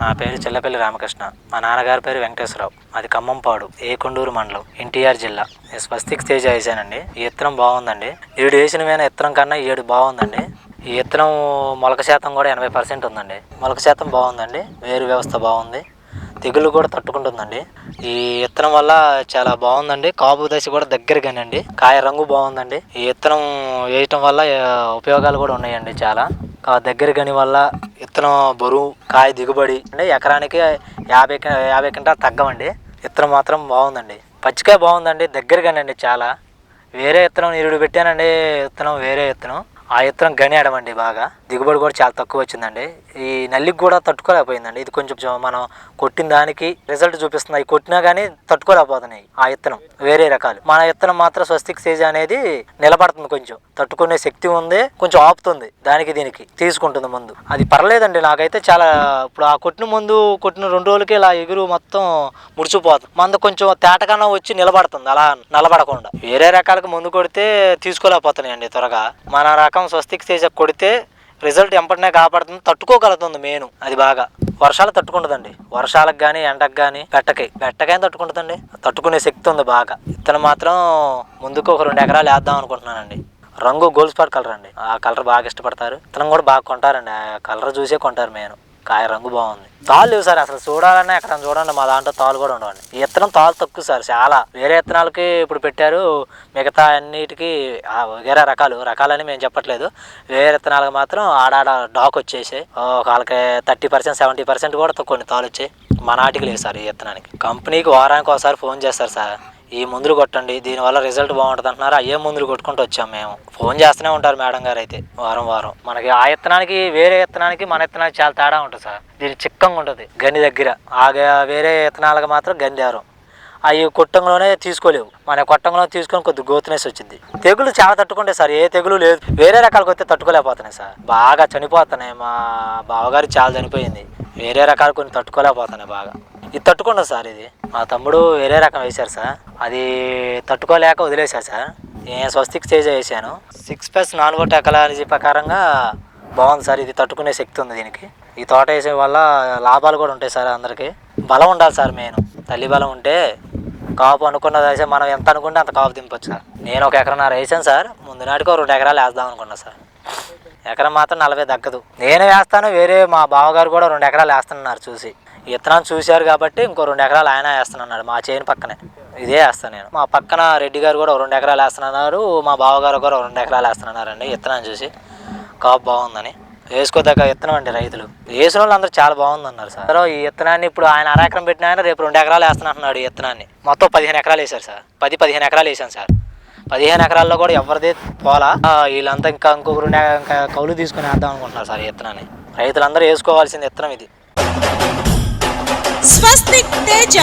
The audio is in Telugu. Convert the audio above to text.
నా పేరు చిల్లపల్లి రామకృష్ణ. మా నాన్నగారి పేరు వెంకటేశ్వరరావు. అది ఖమ్మంపాడు ఏకొండూరు మండలం ఎన్టీఆర్ జిల్లా. నేను స్వస్తిక్ స్టేజ్ వేసానండి. ఈ విత్తనం బాగుందండి. ఏడు వేసిన మీద ఇత్తనం కన్నా ఏడు బాగుందండి. ఈ విత్తనం మొలక శాతం కూడా ఎనభై పర్సెంట్ ఉందండి. మొలక శాతం బాగుందండి. వేరు వ్యవస్థ బాగుంది. తెగులు కూడా తట్టుకుంటుందండి. ఈ విత్తనం వల్ల చాలా బాగుందండి. కాపు దశ కూడా దగ్గరగానండి. కాయ రంగు బాగుందండి. ఈ విత్తనం వేయటం వల్ల ఉపయోగాలు కూడా ఉన్నాయండి చాలా. దగ్గర గని వల్ల విత్తనం బరువు కాయ దిగుబడి అంటే ఎకరానికి యాభై కి- యాభై కింటా తగ్గమండి విత్తనం మాత్రం బాగుందండి. పచ్చికాయ బాగుందండి దగ్గరగానండి చాలా. వేరే విత్తనం నిరుడు పెట్టానండి విత్తనం వేరే విత్తనం ఆ విత్తనం గనియాడమండి బాగా. దిగుబడి కూడా చాలా తక్కువ వచ్చిందండి. ఈ నల్లికి కూడా తట్టుకోలేకపోయిందండి. ఇది కొంచెం మనం కొట్టిన దానికి రిజల్ట్ చూపిస్తుంది. అవి కొట్టినా కానీ తట్టుకోలేకపోతున్నాయి ఆ విత్తనం వేరే రకాలు. మన విత్తనం మాత్రం స్వస్తిక్ సేజ్ అనేది నిలబడుతుంది కొంచెం. తట్టుకునే శక్తి ఉంది కొంచెం ఆపుతుంది దానికి దీనికి తీసుకుంటుంది ముందు. అది పర్లేదండి నాకైతే చాలా ఇప్పుడు ఆ కొట్టిన ముందు కొట్టిన రెండు రోజులకి ఇలా ఎగురు మొత్తం ముడిచిపోతుంది మందు కొంచెం తేటకన్నా వచ్చి నిలబడుతుంది అలా నిలబడకుండా. వేరే రకాలకు ముందు కొడితే తీసుకోలేకపోతున్నాయండి త్వరగా. మన రకం స్వస్తిక్ స్టేజ్ కొడితే రిజల్ట్ ఎంపటినే కాపాడుతుంది తట్టుకోగలుగుతుంది మెయిన్. అది బాగా. వర్షాలు తట్టుకుంటుందండి. వర్షాలకు కానీ ఎండకు కానీ బెట్టకి బెట్టకైనా తట్టుకుంటుందండి? తట్టుకునే శక్తి ఉంది బాగా. ఇతను మాత్రం ముందుకు ఒక రెండు ఎకరాలు వేద్దాం అనుకుంటున్నానండి. రంగు గోల్డ్ స్పాట్ కలర్ అండి. ఆ కలర్ బాగా ఇష్టపడతారు. ఇతను కూడా బాగా కొంటారండి. ఆ కలర్ చూసే కొంటారు నేను కాయ రంగు బాగుంది. తాళ్ళు లేవు సార్ అసలు చూడాలన్నా ఎక్కడ చూడండి మా దాంట్లో తాళ్ళు కూడా ఉండవండి. ఈ విత్తనం తాళ్ళు తక్కువ సార్ చాలా. వేరే విత్తనాలకి ఇప్పుడు పెట్టారు మిగతా అన్నిటికీ వేరే రకాలు రకాలని మేము చెప్పట్లేదు. వేరే విత్తనాలకు మాత్రం ఆడాడ డాక్ వచ్చేసాయి. ఒక వాళ్ళకి థర్టీ పర్సెంట్ సెవెంటీ పర్సెంట్ కూడా కొన్ని తాళ్ళు వచ్చాయి. మా నాటికి లేవు సార్ ఈ విత్తనానికి కంపెనీకి వారానికి ఒకసారి ఫోన్ చేస్తారు సార్. ఈ మందులు కొట్టండి దీనివల్ల రిజల్ట్ బాగుంటుంది అంటున్నారు? అయ్యే మందులు కొట్టుకుంటూ వచ్చాం మేము. ఫోన్ చేస్తూనే ఉంటారు మేడం గారు అయితే వారం వారం. మనకి ఆ విత్తనానికి వేరే విత్తనానికి మన ఇత్తనానికి చాలా తేడా ఉంటుంది సార్. దీని చిక్కంగా ఉంటుంది గని దగ్గర. ఆ వేరే ఇత్తనాలకు మాత్రం గంధారం అవి కొట్టంలోనే తీసుకోలేవు. మన కొట్టంలో తీసుకొని కొద్ది గోతునేసి వచ్చింది. తెగులు చాలా తట్టుకుంటాయి సార్ ఏ తెగులు లేదు. వేరే రకాలకు వస్తే తట్టుకోలేకపోతున్నాయి సార్. బాగా చనిపోతున్నాయి మా బావగారు చాలా చనిపోయింది. వేరే రకాలు కొన్ని తట్టుకోలేకపోతున్నాయి బాగా. ఇది తట్టుకుంటుంది సార్ ఇది. మా తమ్ముడు వేరే రకం వేశారు సార్. అది తట్టుకోలేక వదిలేశారు సార్. నేను స్వస్తిక్ స్టేజ్ వేసాను సిక్స్ ప్లస్ నాలుగో టెకలాలజీ ప్రకారంగా బాగుంది సార్. ఇది తట్టుకునే శక్తి ఉంది దీనికి. ఈ తోట వేసే వల్ల లాభాలు కూడా ఉంటాయి సార్ అందరికీ. బలం ఉండాలి సార్ మెయిన్. తల్లి బలం ఉంటే కాపు అనుకున్నది వేసే మనం ఎంత అనుకుంటే అంత కాపు దింపొచ్చు సార్. నేను ఒక ఎకరన్నర వేసాను సార్. ముందు నాటికి రెండు ఎకరాలు వేద్దాం అనుకున్నా సార్. ఎకరం మాత్రం నలభై తగ్గదు. నేను వేస్తాను వేరే మా బావగారు కూడా రెండు ఎకరాలు వేస్తున్నారు చూసి. ఈ విత్తనాలు చూశారు కాబట్టి ఇంకో రెండు ఎకరాలు ఆయన వేస్తున్నాడు మా చేను పక్కనే. ఇదే వేస్తాను నేను. మా పక్కన రెడ్డి గారు కూడా రెండు ఎకరాలు వేస్తున్నారు మా బావగారు కూడా రెండు ఎకరాలు వేస్తున్నారండి విత్తనాన్ని చూసి. కాపు బాగుందని. వేసుకోదగ్గ విత్తనం అండి రైతులు. వేసిన వాళ్ళు అందరూ చాలా బాగుందన్నారు సార్. ఈ విత్తనాన్ని ఇప్పుడు ఆయన అరాకరం పెట్టిన ఆయన రేపు రెండు ఎకరాలు వేస్తున్నట్టున్నాడు ఈ విత్తనాన్ని. మొత్తం పదిహేను ఎకరాలు వేశారు సార్. పది పదిహేను ఎకరాలు వేసాను సార్. పదిహేను ఎకరాల్లో కూడా ఎవరిది పోలా. వీళ్ళంతా ఇంకా ఇంకొక రెండు ఇంకా కౌలు తీసుకుని వేద్దాం అనుకుంటున్నారు సార్ ఈ విత్తనాన్ని. రైతులందరూ వేసుకోవాల్సింది విత్తనం ఇది. స్వస్తిక్ తేజ.